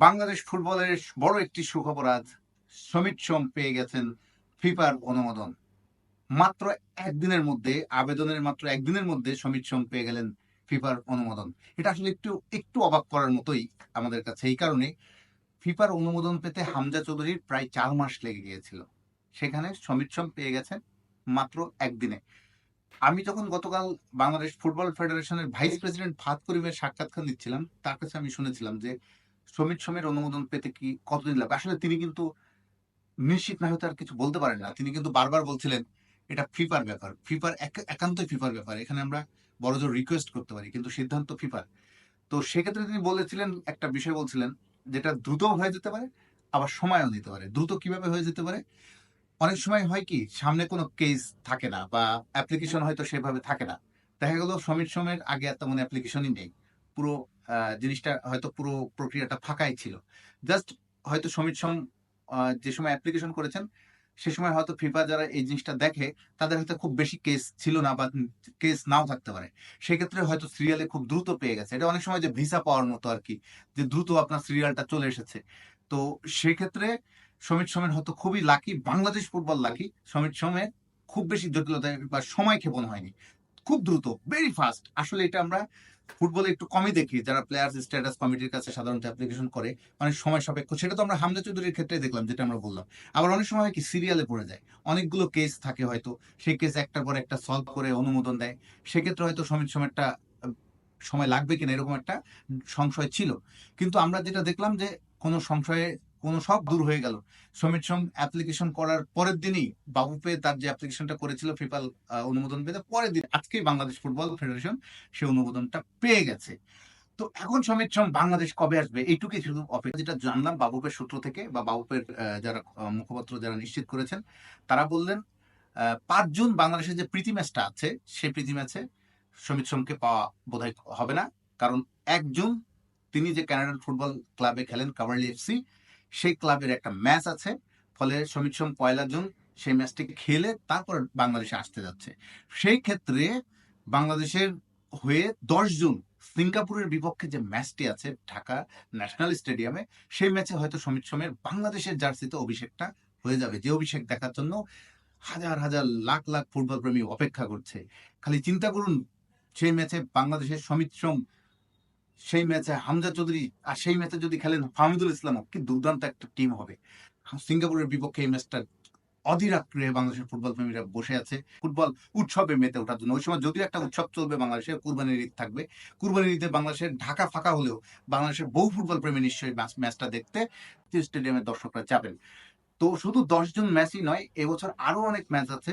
বাংলাদেশ ফুটবলের বড় একটি সুখবর আজ সমিত সোম পেয়ে গেছেন ফিফার অনুমোদন। মাত্র একদিনের মধ্যে, আবেদনের মাত্র একদিনের মধ্যে সমিত সোম পেয়ে গেলেন ফিফার অনুমোদন। এটা আসলে একটু একটু অবাক করার মতোই আমাদের কাছে। এই কারণে ফিফার অনুমোদন পেতে হামজা চৌধুরীর প্রায় চার মাস লেগে গিয়েছিল। সেখানে সমিত সোম পেয়ে গেছেন মাত্র একদিনে। আমি যখন গতকাল বাংলাদেশ ফুটবল ফেডারেশনের ভাইস প্রেসিডেন্ট ফাত করিমের সাক্ষাৎকার নিচ্ছিলাম, তার কাছে আমি শুনেছিলাম যে সমিত সোমের অনুমোদন পেতে কি কতদিন লাগবে? আসলে তিনি কিন্তু নিশ্চিত না হয়তো আর কিছু বলতে পারেন না। তিনি কিন্তু বারবার বলছিলেন, এটা ফিফার ব্যাপার। ফিফার একান্তই ফিফার ব্যাপার। এখানে আমরা বড় জোর রিকোয়েস্ট করতে পারি, কিন্তু সিদ্ধান্ত ফিফার। তো সেক্ষেত্রে তিনি বলেছিলেন, একটা বিষয় বলছিলেন, যেটা দ্রুত হয়ে যেতে পারে, আবার সময়ও নিতে পারে। দ্রুত কীভাবে হয়ে যেতে পারে? অনেক সময় হয় কি, সামনে কোনো কেস থাকে না বা অ্যাপ্লিকেশন হয়তো সেভাবে থাকে না। দেখা গেল সমিত সোমের আগে আর তেমন অ্যাপ্লিকেশনই নেই। পুরো জিনিসটা হয়তো পুরো প্রক্রিয়াটা ফাঁকাই ছিল। জাস্ট হয়তো সমিত সোম যে সময় অ্যাপ্লিকেশন করেছেন, সে সময় হয়তো ফিফা যারা এই জিনিসটা দেখে, তাদের হয়তো খুব বেশি কেস ছিল না বা কেস নাও থাকতে পারে। সেক্ষেত্রে হয়তো সিরিয়ালে খুব দ্রুত পেয়ে গেছে। এটা অনেক সময় যে ভিসা পাওয়ার মতো আর কি, যে দ্রুত আপনার সিরিয়ালটা চলে এসেছে। তো সেক্ষেত্রে সমিত সোমের হয়তো খুবই lucky Bangladesh football lucky Samit সোমের খুব বেশি জটিলতা বা সময় ক্ষেপণ হয়নি। খুব দ্রুত ভেরি ফাস্ট আসলে এটা আমরা ফুটবলে একটু কমই দেখি। যারা প্লেয়ার স্ট্যাটাস কমিটির কাছে সাধারণত অ্যাপ্লিকেশন করে অনেক সময় সাপেক্ষ। সেটা তো আমরা হামজা চৌধুরীর ক্ষেত্রে দেখলাম যেটা আমরা বললাম। আবার অনেক সময় কি সিরিয়ালে পড়ে যায়। অনেকগুলো কেস থাকে হয়তো। সেই কেস একটার পর একটা সলভ করে অনুমোদন দেয়। সেক্ষেত্রে হয়তো সমিত সোমেরটা আহ, সময় লাগবে কিনা এরকম একটা সংশয় ছিল। কিন্তু আমরা যেটা দেখলাম যে কোনো সংশয়ে কোনো সব দূর হয়ে গেল। সমিত সোম অ্যাপ্লিকেশন করার পরের দিনই বাবু পেয়ে তার যে অ্যাপ্লিকেশনটা করেছিল ফিফাল অনুমোদন পেতে পরের দিন আজকেই বাংলাদেশ ফুটবল ফেডারেশন সে অনুমোদনটা পেয়ে গেছে। তো এখন সমিত সোম বাংলাদেশ কবে আসবে? এইটুকুই শুধু অপেক্ষা। যেটা জানলাম বাবুপের সূত্র থেকে বা বাবুপের যারা মুখপাত্র যারা নিশ্চিত করেছেন, তারা বললেন পাঁচ জুন বাংলাদেশের যে প্রীতি ম্যাচটা আছে, সেই প্রীতি ম্যাচে সমিত সোমকে পাওয়া বোধহয় হবে না। কারণ এক জুন তিনি যে কানাডান ফুটবল ক্লাবে খেলেন, কাভারলি এফসি সেই ক্লাবের একটা ম্যাচ আছে। ফলে সোম পয়লা জুন সেই ম্যাচটি খেলে তারপর বাংলাদেশে আসতে যাচ্ছে। সেই ক্ষেত্রে বাংলাদেশের হয়ে দশ জুন সিঙ্গাপুরের বিপক্ষে যে ম্যাচটি আছে ঢাকা ন্যাশনাল স্টেডিয়ামে, সেই ম্যাচে হয়তো সোমের বাংলাদেশের জার্সিতে অভিষেকটা হয়ে যাবে। যে অভিষেক দেখার জন্য হাজার হাজার লাখ লাখ ফুটবল প্রেমী অপেক্ষা করছে। খালি চিন্তা করুন, সেই ম্যাচে বাংলাদেশের সমিত সোম সেই ম্যাচে হামজা চৌধুরী আর সেই ম্যাচে যদি খেলেন ফাহমিদুল ইসলামও কি দুর্দান্ত একটা টিম হবে। সিঙ্গাপুরের বিপক্ষে এই ম্যাচটা অধীর আগ্রহে বাংলাদেশের ফুটবল প্রেমীরা বসে আছে। ফুটবল উৎসবে মেতে ওঠার জন্য। ওই সময় যদিও একটা উৎসব চলবে বাংলাদেশে কুরবানির ঈদ থাকবে। কুরবানির ঈদে বাংলাদেশের ঢাকা ফাঁকা হলেও বাংলাদেশের বহু ফুটবল প্রেমী নিশ্চয়ই ম্যাচটা দেখতে স্টেডিয়ামের দর্শকরা যাবেন। তো শুধু দশ জন ম্যাচই নয়, এবছর আরও অনেক ম্যাচ আছে।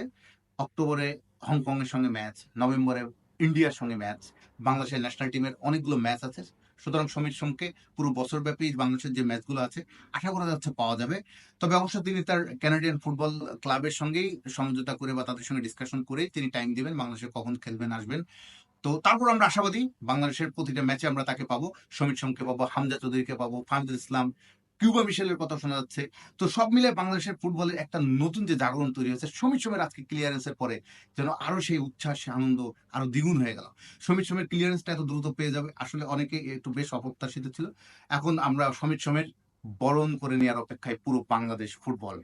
অক্টোবরে হংকং এর সঙ্গে ম্যাচ, নভেম্বরে ইন্ডিয়ার সঙ্গে ম্যাচ বাংলাদেশের ন্যাশনাল টিমের অনেকগুলো ম্যাচ আছে। সুতরাং সমীর সোমকে পুরো বছরব্যাপী বাংলাদেশের যে ম্যাচগুলো আছে, আশা করা যাচ্ছে পাওয়া যাবে। তবে অবশ্য তিনি তার ক্যানাডিয়ান ফুটবল ক্লাবের সঙ্গেই সমঝোতা করে বা তাদের সঙ্গে ডিসকাশন করে তিনি টাইম দিবেন, বাংলাদেশে কখন খেলবেন, আসবেন। তো তারপর আমরা আশাবাদী বাংলাদেশের প্রতিটা ম্যাচে আমরা তাকে পাবো। সমীর সোমকে পাবো, হামজা চৌধুরীকে পাবো ফাহমদুল ইসলাম কিউবা মিশেলের কথা শোনা যাচ্ছে। তো সব মিলে বাংলাদেশের ফুটবলের একটা নতুন যে জাগরণ তৈরি হয়েছে, সমীর সোমের আজকে ক্লিয়ারেন্সের পরে যেন আরও সেই উচ্ছ্বাস আনন্দ আরও দ্বিগুণ হয়ে গেল। সমীর সোমের ক্লিয়ারেন্সটা এত দ্রুত পেয়ে যাবে, আসলে অনেকে একটু বেশ অপ্রত্যাশিত ছিল। এখন আমরা সমীর সোমের বরণ করে নেওয়ার অপেক্ষায় পুরো বাংলাদেশ ফুটবল